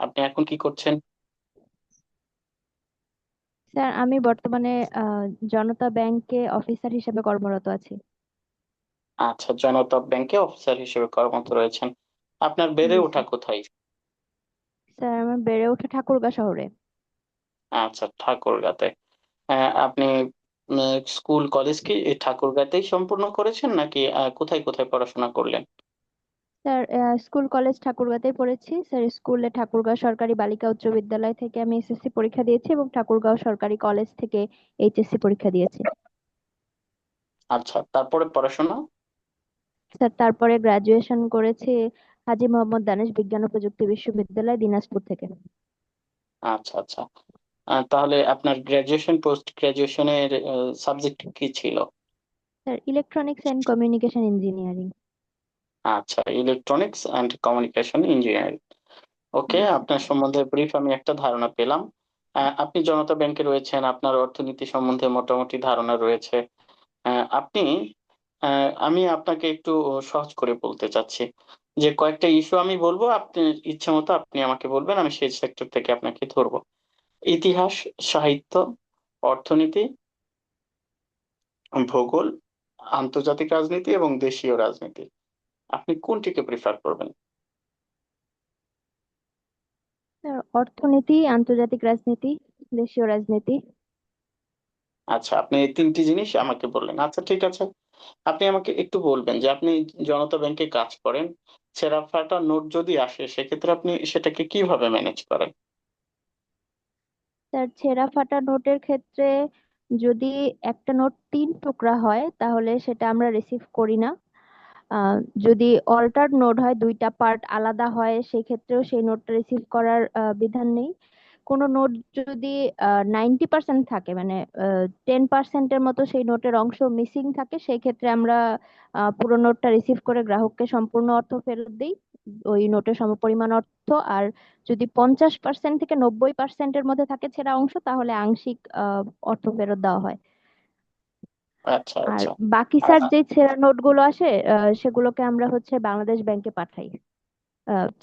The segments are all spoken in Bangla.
আপনি এখন কি করছেন? স্যার আমি বর্তমানে জনতা ব্যাংকে অফিসার হিসেবে কর্মরত আছি। আচ্ছা জনতা ব্যাংকে অফিসার হিসেবে কর্মরত রয়েছেন। আপনার বেড়ে ওঠা কোথায়? স্যার আমার বেড়ে ওঠা ঠাকুরগাঁও শহরে। আচ্ছা ঠাকুরগাঁতে। আপনি স্কুল কলেজ কি ঠাকুরগাঁতেই সম্পূর্ণ করেছেন নাকি কোথায় কোথায় পড়াশোনা করলেন? স্যার আহ, স্কুল কলেজ ঠাকুরগাঁতেই পড়েছি। স্যার স্কুলে ঠাকুরগাঁও সরকারি বালিকা উচ্চ বিদ্যালয় থেকে আমি এসএসসি পরীক্ষা দিয়েছি এবং ঠাকুরগাঁও সরকারি কলেজ থেকে এইচএসসি পরীক্ষা দিয়েছি। আচ্ছা তারপরে পড়াশোনা? স্যার তারপরে গ্রাজুয়েশন করেছি হাজী মোহাম্মদ দানেশ বিজ্ঞান ও প্রযুক্তি বিশ্ববিদ্যালয় দিনাজপুর থেকে। আচ্ছা আচ্ছা। তাহলে আপনার গ্রাজুয়েশন পোস্ট গ্রাজুয়েশনের সাবজেক্ট কি ছিল? Sir electronics and communication engineering আচ্ছা electronics and communication engineering okay আপনার সম্বন্ধে ব্রিফ আমি একটা ধারণা পেলাম। আপনি জনতা ব্যাংকে রয়েছেন আপনার অর্থনীতি সম্বন্ধে মোটামুটি ধারণা রয়েছে। আপনি আমি আপনাকে একটু সহজ করে বলতে চাচ্ছি যে কয়েকটা ইস্যু আমি বলব আপনি ইচ্ছে মতো আপনি আমাকে বলবেন আমি সেই সেক্টর থেকে আপনাকে ধরবো। ইতিহাস সাহিত্য অর্থনীতি ভূগোল আন্তর্জাতিক রাজনীতি এবং দেশীয় রাজনীতি। আপনি কোনটিকে প্রিফার করবেন? অর্থনীতি আন্তর্জাতিক রাজনীতি দেশীয় রাজনীতি। আচ্ছা আপনি এই তিনটি জিনিস আমাকে বললেন। আচ্ছা ঠিক আছে। আপনি আমাকে একটু বলবেন যে আপনি জনতা ব্যাংকে কাজ করেন ছেঁড়া ফাটা নোট যদি আসে সেক্ষেত্রে আপনি সেটাকে কীভাবে ম্যানেজ করেন? স্যার ছেঁড়া ফাটা নোটের ক্ষেত্রে যদি একটা নোট তিন টুকরা হয় তাহলে সেটা আমরা রিসিভ করি না। যদি অল্টার নোট হয়, দুইটা পার্ট আলাদা হয় সেই ক্ষেত্রেও সেই নোটটা রিসিভ করার বিধান নেই। কোনো নোট যদি নাইনটি পার্সেন্ট থাকে মানে টেন পার্সেন্টের মতো সেই নোটের অংশ মিসিং থাকে সেই ক্ষেত্রে আমরা পুরো নোটটা রিসিভ করে গ্রাহককে সম্পূর্ণ অর্থ ফেরত দিই, ওই নোটের সমপরিমাণ অর্থ। আর যদি পঞ্চাশ পার্সেন্ট থেকে নব্বই পার্সেন্টের মধ্যে থাকে ছেঁড়া অংশ, তাহলে আংশিক অর্থ ফেরত দেওয়া হয়। আচ্ছা আর আচ্ছা। বাকি স্যার যে ছেঁড়া নোটগুলো আসে আহ, সেগুলোকে আমরা হচ্ছে বাংলাদেশ ব্যাংকে পাঠাই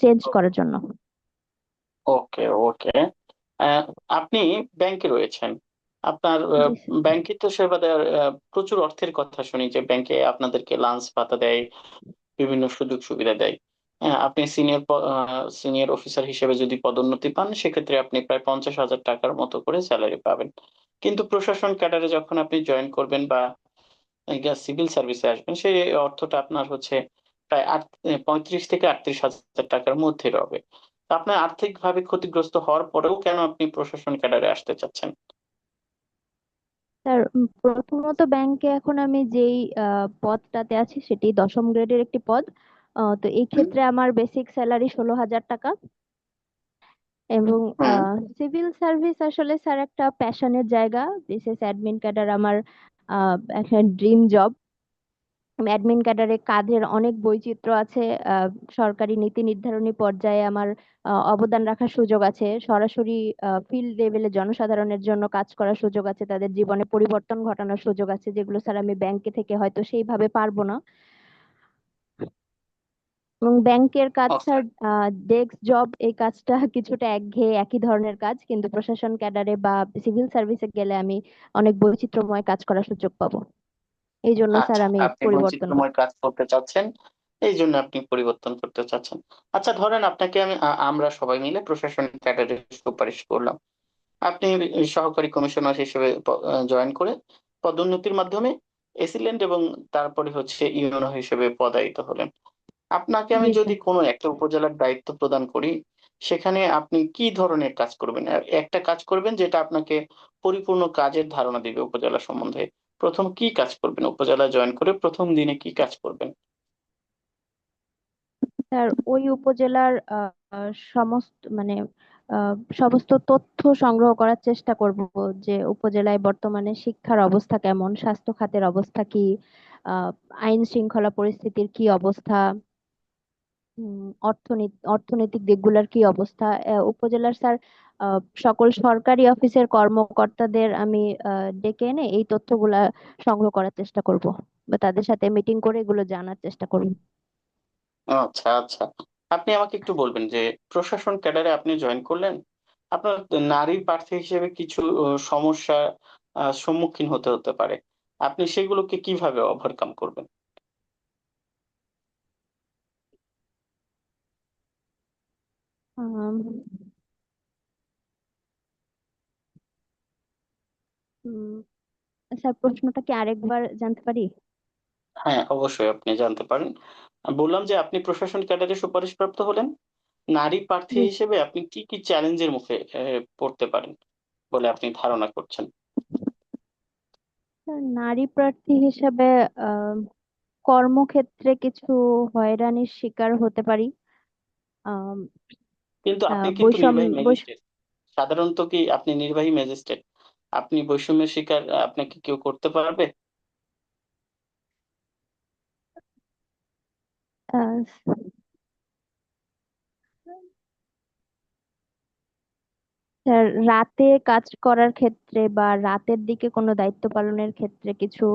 চেঞ্জ করার জন্য। ওকে ওকে। আপনি ব্যাংকে রয়েছেন। আপনার জি স্যার ব্যাংকে তো সেবা দেওয়ার আহ, প্রচুর অর্থের কথা শুনি যে ব্যাংকে আপনাদেরকে লাঞ্চ ভাতা দেয় বিভিন্ন সুযোগ সুবিধা দেয়। হ্যাঁ আপনি সিনিয়র সিনিয়র অফিসার হিসেবে যদি পদোন্নতি পান সেক্ষেত্রে আপনি প্রায় পঞ্চাশ হাজার টাকার মতো করে স্যালারি পাবেন। কিন্তু প্রশাসন ক্যাডারে যখন আপনি জয়েন করবেন বা সিভিল সার্ভিসে আসবেন সেই অর্থটা আপনার হচ্ছে প্রায় আট পঁয়ত্রিশ থেকে আটত্রিশ হাজার টাকার মধ্যে রবে। তা আপনার আর্থিকভাবে ক্ষতিগ্রস্ত হওয়ার পরেও কেন আপনি প্রশাসন ক্যাডারে আসতে চাচ্ছেন? স্যার প্রথমত ব্যাংকে এখন আমি যেই পদটাতে আছি সেটি দশম গ্রেডের একটি পদ। তো এই ক্ষেত্রে আমার বেসিক স্যালারি ষোলো হাজার টাকা। এবং হুম সিভিল সার্ভিস আসলে স্যার একটা প্যাশনের জায়গা। বিশেষ অ্যাডমিন ক্যাডার আমার আহ, একটা ড্রিম জব অ্যাডমিন ক্যাডারে কাজের অনেক বৈচিত্র্য আছে। আহ, সরকারি নীতি নির্ধারণী পর্যায়ে আমার আহ, অবদান রাখার সুযোগ আছে। সরাসরি ফিল্ড লেভেলে জনসাধারণের জন্য কাজ করার সুযোগ আছে। তাদের জীবনে পরিবর্তন ঘটানোর সুযোগ আছে যেগুলো স্যার আমি ব্যাংকে থেকে হয়তো সেইভাবে পারব না। এবং ব্যাংকের কাজ ডেস্ক জব এই কাজটা কিছুটা একঘেয়ে একই ধরনের কাজ। কিন্তু প্রশাসন ক্যাডারে বা সিভিল সার্ভিসে গেলে আমি অনেক বৈচিত্র্যময় কাজ করার সুযোগ পাবো। এই জন্য স্যার আচ্ছা আমি পরিবর্তন কাজ করতে চাচ্ছেন এই জন্য আপনি পরিবর্তন করতে চাচ্ছেন। আচ্ছা ধরেন আপনাকে আমি আমরা সবাই মিলে প্রশাসন ক্যাডারে সুপারিশ করলাম। আপনি সহকারী কমিশনার হিসেবে জয়েন করে পদোন্নতির মাধ্যমে এসিলেন্ট এবং তারপরে হচ্ছে ইউনো হিসেবে পদায়িত হলেন। আপনাকে আমি যদি কোনো একটা উপজেলার দায়িত্ব প্রদান করি সেখানে আপনি কি ধরনের কাজ করবেন? আর একটা কাজ করবেন যেটা আপনাকে পরিপূর্ণ কাজের ধারণা দিবে উপজেলা সম্বন্ধে। প্রথম কি কাজ করবেন? উপজেলা জয়েন করে প্রথম দিনে কি কাজ করবেন? স্যার ওই উপজেলার সমস্ত মানে সমস্ত তথ্য সংগ্রহ করার চেষ্টা করব যে উপজেলায় বর্তমানে শিক্ষার অবস্থা কেমন স্বাস্থ্য খাতের অবস্থা কি আহ, আইন শৃঙ্খলা পরিস্থিতির কি অবস্থা অর্থনীতি, অর্থনৈতিক দিকগুলোর কি অবস্থা? উপজেলার স্যার সকল সরকারি অফিসের কর্মকর্তাদের আমি ডেকে এনে এই তথ্যগুলা সংগ্রহ করার চেষ্টা করব বা তাদের সাথে মিটিং করে এগুলো জানার চেষ্টা করব। আচ্ছা আচ্ছা। আপনি আমাকে একটু বলবেন যে প্রশাসন ক্যাডারে আপনি জয়েন করলেন? আপনার নারী প্রার্থী হিসেবে কিছু সমস্যা সম্মুখীন হতে হতে পারে। আপনি সেগুলোকে কীভাবে ওভারকাম করবেন আম, উম, স্যার প্রশ্নটা কি আরেকবার জানতে পারি? হ্যাঁ অবশ্যই আপনি জানতে পারেন। বললাম যে আপনি প্রশাসন ক্যাডারে সুপারিশপ্রাপ্ত হলেন। নারী প্রার্থী জি হিসেবে আপনি কি কি চ্যালেঞ্জের মুখে আহ, পড়তে পারেন বলে আপনি ধারণা করছেন? স্যার নারী প্রার্থী হিসেবে আহ কর্মক্ষেত্রে কিছু হয়রানির শিকার হতে পারি। আম, কিন্তু আপনি আহ, কিন্তু বৈষম্য নির্বাহী বৈষ ম্যাজিস্ট্রেট। সাধারণত কি আপনি নির্বাহী ম্যাজিস্ট্রেট? আপনি বৈষম্যের শিকার আপনাকে কেউ করতে পারবে? আহ, স্যার রাতে কাজ করার ক্ষেত্রে বা রাতের দিকে কোনো দায়িত্ব পালনের ক্ষেত্রে কিছু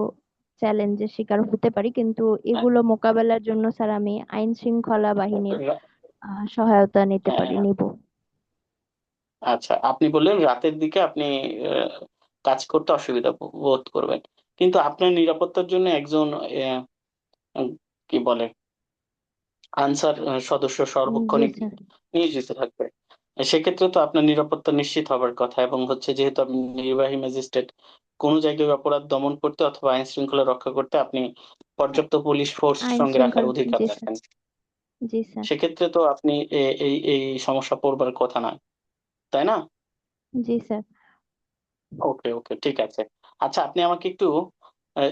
চ্যালেঞ্জের শিকার হতে পারি কিন্তু হ্যাঁ। এগুলো মোকাবেলার জন্য স্যার আমি আইন শৃঙ্খলা বাহিনীর রা- আহ, সহায়তা নিতে হ্যাঁ পারি নিব। আচ্ছা আপনি বললেন রাতের দিকে আপনি কাজ করতে অসুবিধা বোধ করবেন। কিন্তু আপনার নিরাপত্তার জন্য একজন কি বলে আনসার সদস্য সার্বক্ষণিক নিয়োজিত থাকবে। সেক্ষেত্রে তো আপনার নিরাপত্তা নিশ্চিত হবার কথা এবং হচ্ছে যেহেতু আপনি নির্বাহী ম্যাজিস্ট্রেট কোনো জায়গায় অপরাধ দমন করতে অথবা আইন শৃঙ্খলা রক্ষা করতে আপনি পর্যাপ্ত পুলিশ ফোর্স সঙ্গে রাখার অধিকার রাখেন। জি স্যার। সেক্ষেত্রে তো আপনি এ- এই এই সমস্যা পড়বার কথা না তাই না? জি স্যার। ওকে ওকে ঠিক আছে। আচ্ছা আপনি আমাকে একটু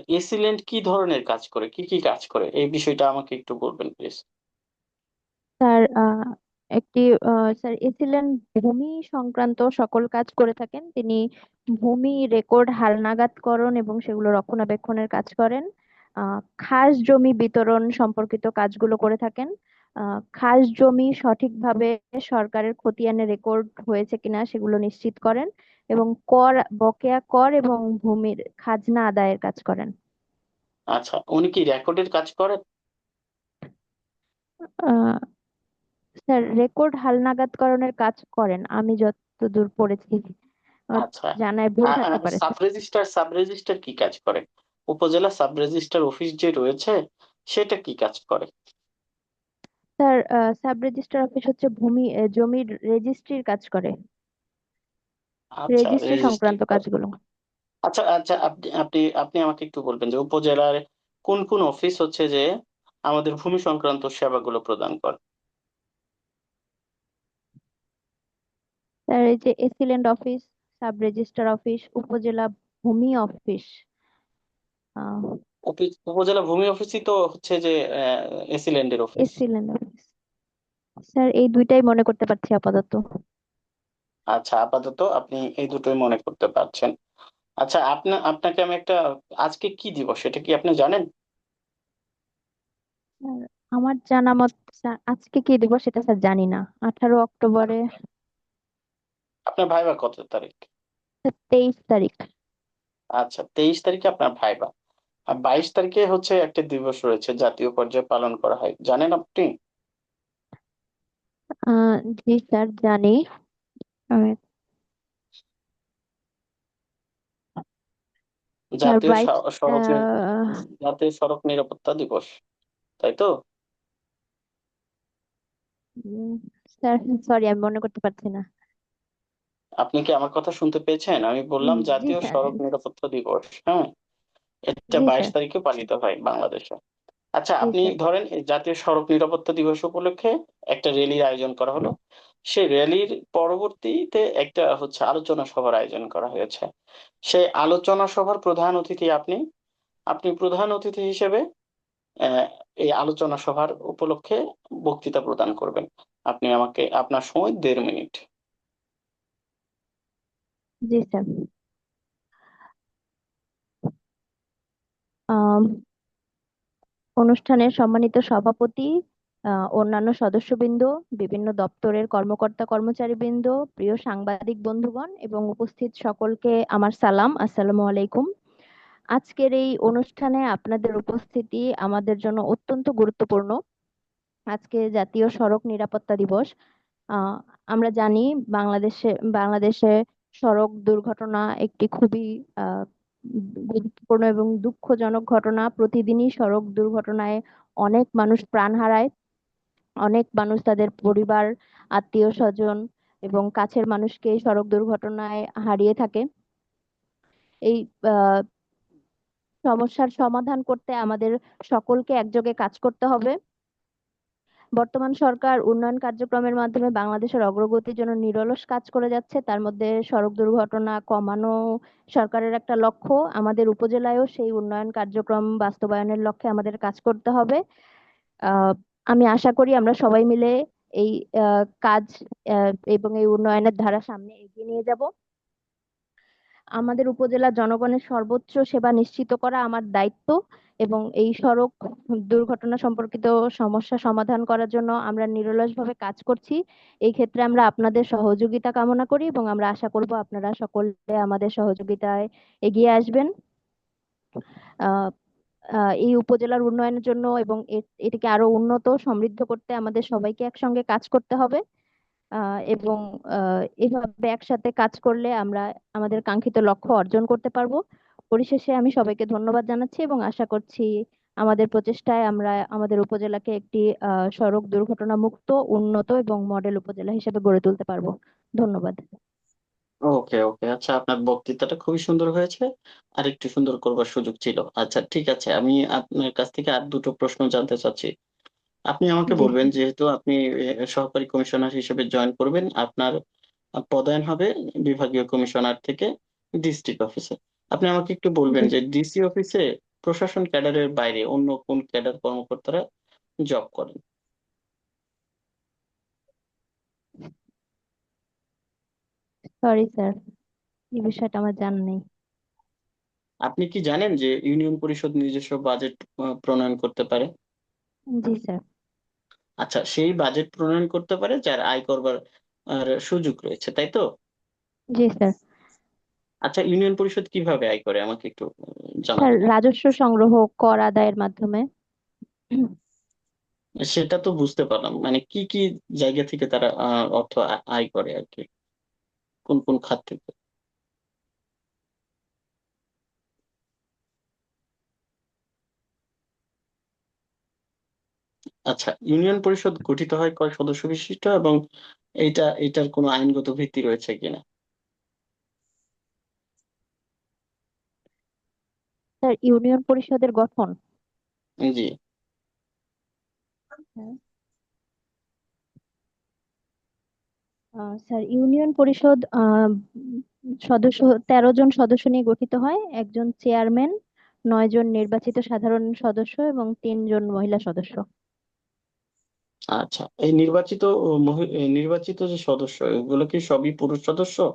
এসিলেন্ট কি ধরনের কাজ করে? কি কি কাজ করে? এই বিষয়টা আমাকে একটু বলবেন প্লিজ স্যার আহ, একটি আহ, স্যার এছিলেন ভূমি সংক্রান্ত সকল কাজ করে থাকেন। তিনি ভূমি রেকর্ড হালনাগাদকরণ এবং সেগুলো রক্ষণাবেক্ষণের কাজ করেন। আহ, খাস জমি বিতরণ সম্পর্কিত কাজগুলো করে থাকেন। খাস জমি সঠিকভাবে সরকারের খতিয়ানে রেকর্ড হয়েছে কিনা সেগুলো নিশ্চিত করেন এবং কর বকেয়া কর এবং ভূমির খাজনা আদায়ের কাজ করেন। আচ্ছা উনি কি রেকর্ডের কাজ করেন? স্যার রেকর্ড হালনাগাদকরণের কাজ করেন আমি যতদূর পড়েছি। আচ্ছা জানায় ভুল থাকতে পারে sub sir registrar sub registrar কি কাজ করে? উপজেলা সাব রেজিস্ট্রার অফিস যে রয়েছে সেটা কি কাজ করে? স্যার সাব রেজিস্ট্রার অফিস হচ্ছে ভূমি জমির রেজিস্ট্রির কাজ করে। আচ্ছা রেজিস্ট্রি সংক্রান্ত কাজগুলো। আচ্ছা আচ্ছা আপনি আপনি আপনি আমাকে একটু বলবেন যে উপজেলার কোন কোন অফিস হচ্ছে যে আমাদের ভূমি সংক্রান্ত সেবাগুলো প্রদান করে? স্যার এই যে AC land office sub registrar office upazila ভূমি অফিস আহ অফিস উপজেলা ভূমি অফিসই তো হচ্ছে যে এসিল্যান্ডের office AC land office sir এই দুইটাই মনে করতে পারছি আপাতত। আচ্ছা আপাতত আপনি এই দুটোই মনে করতে পারছেন। আচ্ছা আপনা আপনাকে আমি একটা আজকে কি দিবস? সেটা কি আপনি জানেন? স্যার আমার জানা মত স্যার আজকে কি দিবস সেটা স্যার জানি না। আঠারো অক্টোবরে আপনার ভাইবা কত তারিখ? তেইশ তারিখ। আচ্ছা তেইশ তারিখে আপনার ভাইবা। আর বাইশ তারিখে হচ্ছে একটা দিবস রয়েছে জাতীয় পর্যায়ে পালন করা হয়। জানেন আপনি? জি স্যার জানি। জাতীয় সড়ক জাতীয় সড়ক নিরাপত্তা দিবস তাই তো? স্যার সরি আমি মনে করতে পারছি না। আপনি কি আমার কথা শুনতে পেয়েছেন? আমি বললাম জাতীয় সড়ক নিরাপত্তা দিবস হ্যাঁ? এটা বাইশ তারিখে পালিত হয় বাংলাদেশে। আচ্ছা আপনি ধরেন জাতীয় সড়ক নিরাপত্তা দিবস উপলক্ষে একটা র্যালির আয়োজন করা হলো। সেই র্যালির পরবর্তীতে একটা হচ্ছে আলোচনা সভার আয়োজন করা হয়েছে। সেই আলোচনা সভার প্রধান অতিথি আপনি? আপনি প্রধান অতিথি হিসেবে আহ, এই আলোচনা সভার উপলক্ষে বক্তৃতা প্রদান করবেন। আপনি আমাকে আপনার সময় দেড় মিনিট। জি স্যার। অনুষ্ঠানের সম্মানিত সভাপতি অন্যান্য সদস্যবৃন্দ, বিভিন্ন দপ্তরের কর্মকর্তা কর্মচারীবৃন্দ, প্রিয় সাংবাদিক বন্ধুগণ এবং উপস্থিত সকলকে আমার সালাম, আসসালামু আলাইকুম। আজকের এই অনুষ্ঠানে আপনাদের উপস্থিতি আমাদের জন্য অত্যন্ত গুরুত্বপূর্ণ। আজকে জাতীয় সড়ক নিরাপত্তা দিবস। আমরা জানি বাংলাদেশে বাংলাদেশে সড়ক দুর্ঘটনা একটি খুবই গুরুত্বপূর্ণ এবং দুঃখজনক ঘটনা। প্রতিদিনই সড়ক দুর্ঘটনায় অনেক মানুষ প্রাণ হারায়। অনেক মানুষ তাদের পরিবার, আত্মীয় স্বজন এবং কাছের মানুষকে সড়ক দুর্ঘটনায় হারিয়ে থাকে। এই সমস্যার সমাধান করতে আমাদের সকলকে একযোগে কাজ করতে হবে। বর্তমান সরকার উন্নয়ন কার্যক্রমের মাধ্যমে বাংলাদেশের অগ্রগতির জন্য নিরলস কাজ করে যাচ্ছে। তার মধ্যে সড়ক দুর্ঘটনা কমানো সরকারের একটা লক্ষ্য। আমাদের উপজেলায়ও সেই উন্নয়ন কার্যক্রম বাস্তবায়নের লক্ষ্যে আমাদের কাজ করতে হবে। আমি আশা করি আমরা সবাই মিলে এই কাজ এবং এই উন্নয়নের ধারা সামনে এগিয়ে নিয়ে যাব। আমাদের উপজেলার জনগণের সর্বোচ্চ সেবা নিশ্চিত করা আমার দায়িত্ব এবং এই সড়ক দুর্ঘটনা সম্পর্কিত সমস্যা সমাধান করার জন্য আমরা নিরলসভাবে কাজ করছি। এই ক্ষেত্রে আমরা আপনাদের সহযোগিতা কামনা করি এবং আমরা আশা করব আপনারা সকলে আমাদের সহযোগিতায় এগিয়ে আসবেন। এই উপজেলার উন্নয়নের জন্য এবং এটিকে আরও উন্নত, সমৃদ্ধ করতে আমাদের সবাইকে একসঙ্গে কাজ করতে হবে। এবং এভাবে একসাথে কাজ করলে আমরা আমাদের কাঙ্ক্ষিত লক্ষ্য অর্জন করতে পারব। পরিশেষে আমি সবাইকে ধন্যবাদ জানাচ্ছি এবং আশা করছি আমাদের প্রচেষ্টায় আমরা আমাদের উপজেলাকে একটি সড়ক দুর্ঘটনা মুক্ত উন্নত এবং মডেল উপজেলা হিসেবে গড়ে তুলতে পারব। ধন্যবাদ। ওকে ওকে। আচ্ছা আপনার বক্তৃতাটা খুবই সুন্দর হয়েছে। আর একটু সুন্দর করবার সুযোগ ছিল। আচ্ছা ঠিক আছে। আমি আপনার কাছ থেকে আর দুটো প্রশ্ন জানতে চাচ্ছি। আপনি আমাকে জি। বলবেন যেহেতু আপনি সহকারী কমিশনার হিসেবে জয়েন করবেন আপনার পদায়ন হবে বিভাগীয় কমিশনার থেকে ডিস্ট্রিক্ট অফিসে আপনি আমাকে একটু বলবেন জি। যে ডিসি অফিসে প্রশাসন ক্যাডারের বাইরে অন্য কোন ক্যাডার কর্মকর্তারা জব করেন? সরি স্যার এই বিষয়টা আমার জানা নেই। আপনি কি জানেন যে ইউনিয়ন পরিষদ নিজস্ব বাজেট প্রণয়ন করতে পারে? জি স্যার আচ্ছা সেই বাজেট প্রণয়ন করতে পারে যার আয় করবার সুযোগ রয়েছে তাই তো? জি স্যার। আচ্ছা ইউনিয়ন পরিষদ কীভাবে আয় করে? আমাকে একটু স্যার জানাবেন রাজস্ব সংগ্রহ কর আদায়ের মাধ্যমে। সেটা তো বুঝতে পারলাম। মানে কি কি জায়গা থেকে তারা অর্থ আয় করে আর কি? কোন কোন খাত থেকে? আচ্ছা ইউনিয়ন পরিষদ গঠিত হয় কয় সদস্য বিশিষ্ট এবং এইটা এটার কোনো আইনগত ভিত্তি রয়েছে কিনা? স্যার ইউনিয়ন পরিষদের গঠন। জি। আহ, স্যার ইউনিয়ন পরিষদ সদস্য তেরো জন সদস্য নিয়ে গঠিত হয়। একজন চেয়ারম্যান নয় জন নির্বাচিত সাধারণ সদস্য এবং তিনজন মহিলা সদস্য। আচ্ছা এই নির্বাচিত মহি- এই নির্বাচিত যে সদস্য এগুলো কি সবই পুরুষ সদস্য?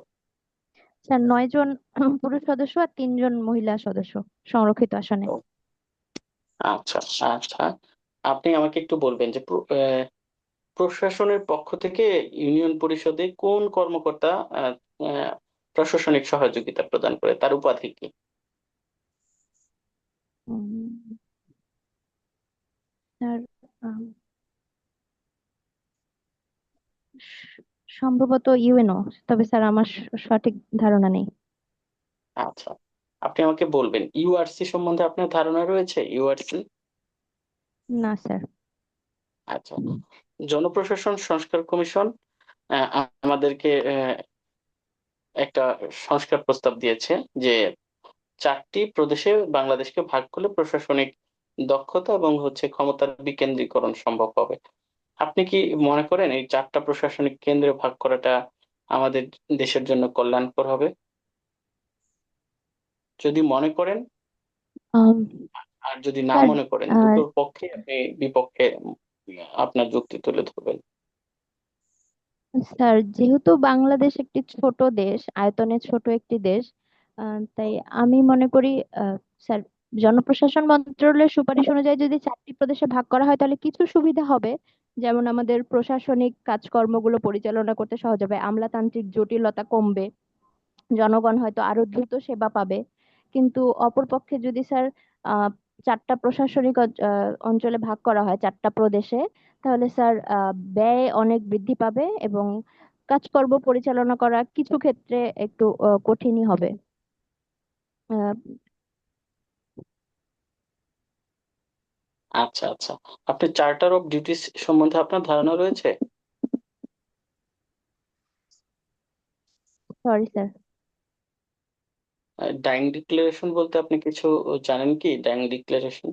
স্যার নয় জন পুরুষ সদস্য আর তিনজন মহিলা সদস্য সংরক্ষিত আসনে। আচ্ছা আচ্ছা। আপনি আমাকে একটু বলবেন যে প্র- আহ, প্রশাসনের পক্ষ থেকে ইউনিয়ন পরিষদে কোন কর্মকর্তা আহ, আহ, প্রশাসনিক সহযোগিতা প্রদান করে তার উপাধি কি? উম, স্যার আম, সম্ভবত ইউএনও তবে স্যার আমার সঠিক ধারণা নেই। আচ্ছা আপনি আমাকে বলবেন ইউআরসি সম্বন্ধে আপনার ধারণা রয়েছে ইউআরসি? না স্যার। আচ্ছা জনপ্রশাসন সংস্কার কমিশন আমাদেরকে একটা সংস্কার প্রস্তাব দিয়েছে যে চারটি প্রদেশে বাংলাদেশকে ভাগ করলে প্রশাসনিক দক্ষতা এবং হচ্ছে ক্ষমতার বিকেন্দ্রীকরণ সম্ভব হবে। আপনি কি মনে করেন এই চারটা প্রশাসনিক কেন্দ্রে ভাগ করাটা আমাদের দেশের জন্য কল্যাণকর হবে? যদি মনে করেন। আর যদি না মনে করেন দুটোর পক্ষে আপনি বিপক্ষে আপনার যুক্তি তুলে ধরবেন। স্যার যেহেতু বাংলাদেশ একটি ছোট দেশ আয়তনে ছোট একটি দেশ তাই আমি মনে করি স্যার জনপ্রশাসন মন্ত্রণালয়ের সুপারিশ অনুযায়ী যদি চারটি প্রদেশে ভাগ করা হয় তাহলে কিছু সুবিধা হবে। যেমন আমাদের প্রশাসনিক কাজকর্মগুলো পরিচালনা করতে সহজ হবে আমলাতান্ত্রিক জটিলতা কমবে জনগণ হয়তো আরও দ্রুত সেবা পাবে। কিন্তু অপরপক্ষে যদি স্যার আহ চারটা প্রশাসনিক অঞ্চ- আহ, অঞ্চলে ভাগ করা হয় চারটা প্রদেশে তাহলে স্যার আহ, ব্যয় অনেক বৃদ্ধি পাবে এবং কাজকর্ম পরিচালনা করা কিছু ক্ষেত্রে একটু আহ, কঠিনই হবে। আচ্ছা আচ্ছা। আপনি চার্টার অফ ডিউটিস সম্বন্ধে আপনার ধারণা রয়েছে? সরি স্যার ডাইং ডিক্লারেশন বলতে আপনি কিছু জানেন কি ডাইং ডিক্লারেশন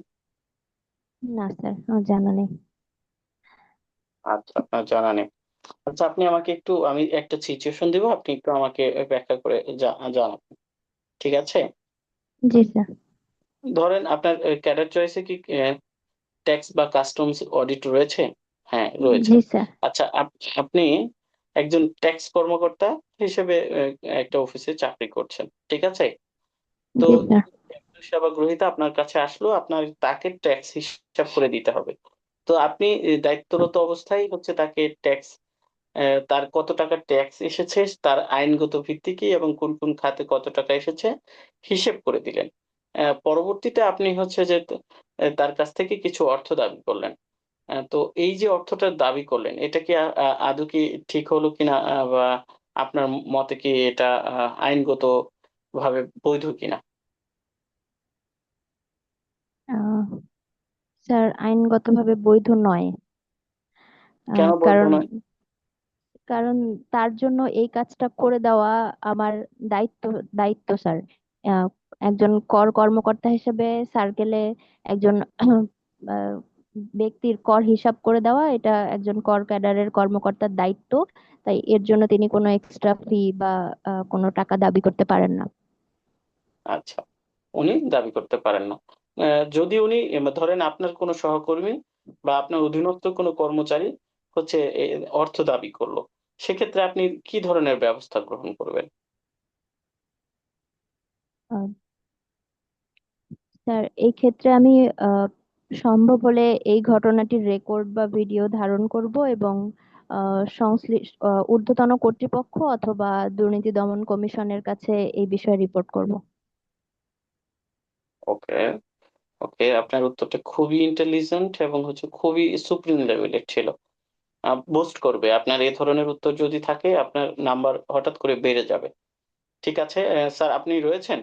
না স্যার আমার জানা নেই। আচ্ছা আপনার জানা নেই। আচ্ছা আপনি আমাকে একটু আমি একটা সিচুয়েশন দিব আপনি একটু আমাকে ব্যাখ্যা করে জানাবেন ঠিক আছে? জি স্যার ধরেন আপনার ক্যাডার চয়েসে কি ট্যাক্স বা কাস্টমস অডিট রয়েছে? হ্যাঁ রয়েছে। আচ্ছা আপ- আপনি একজন ট্যাক্স কর্মকর্তা হিসেবে একটা অফিসে চাকরি করছেন ঠিক আছে? তো সেবা গ্রহীতা আপনার কাছে আসলো আপনার তাকে ট্যাক্স হিসাব করে দিতে হবে। তো আপনি দায়িত্বরত অবস্থায় হচ্ছে তাকে ট্যাক্স তার কত টাকা ট্যাক্স এসেছে তার আইনগত ভিত্তি কি এবং কোন কোন খাতে কত টাকা এসেছে হিসেব করে দিলেন। পরবর্তীতে আপনি হচ্ছে যে তার কাছ থেকে কিছু অর্থ দাবি করলেন। তো এই যে অর্থটা দাবি করলেন এটা কি আদৌ কি ঠিক হলো কিনা বা আপনার মতে কি এটা আইনগত ভাবে বৈধ কিনা? স্যার আইনগতভাবে বৈধ নয়। কারণ কারণ তার জন্য এই কাজটা করে দেওয়া আমার দায়িত্ব দায়িত্ব স্যার। একজন কর কর্মকর্তা হিসেবে সার্কেলে একজন ব্যক্তির কর হিসাব করে দেওয়া এটা একজন কর ক্যাডারের কর্মকর্তার দায়িত্ব। তাই এর জন্য তিনি কোনো এক্সট্রা ফি বা কোনো টাকা দাবি করতে পারেন না। আচ্ছা উনি দাবি করতে পারেন না। যদি উনি ধরেন আপনার কোনো সহকর্মী বা আপনার অধীনস্থ কোনো কর্মচারী হচ্ছে অর্থ দাবি করল সেক্ষেত্রে আপনি কি ধরনের ব্যবস্থা গ্রহণ করবেন? স্যার, এই ক্ষেত্রে আমি সম্ভব হলে এই ঘটনাটির রেকর্ড বা ভিডিও ধারণ করব এবং সংশ্লিষ্ট ঊর্ধ্বতন কর্তৃপক্ষ অথবা দুর্নীতি দমন কমিশনের কাছে এই বিষয়ে রিপোর্ট করব। ওকে ওকে, আপনার উত্তরটা খুবই ইন্টেলিজেন্ট এবং হচ্ছে খুবই সুপ্রিম লেভেলের ছিল। বুস্ট করবে। আপনার এই ধরনের উত্তর যদি থাকে, আপনার নাম্বার হঠাৎ করে বেড়ে যাবে। ঠিক আছে? স্যার, আপনি রয়েছেন?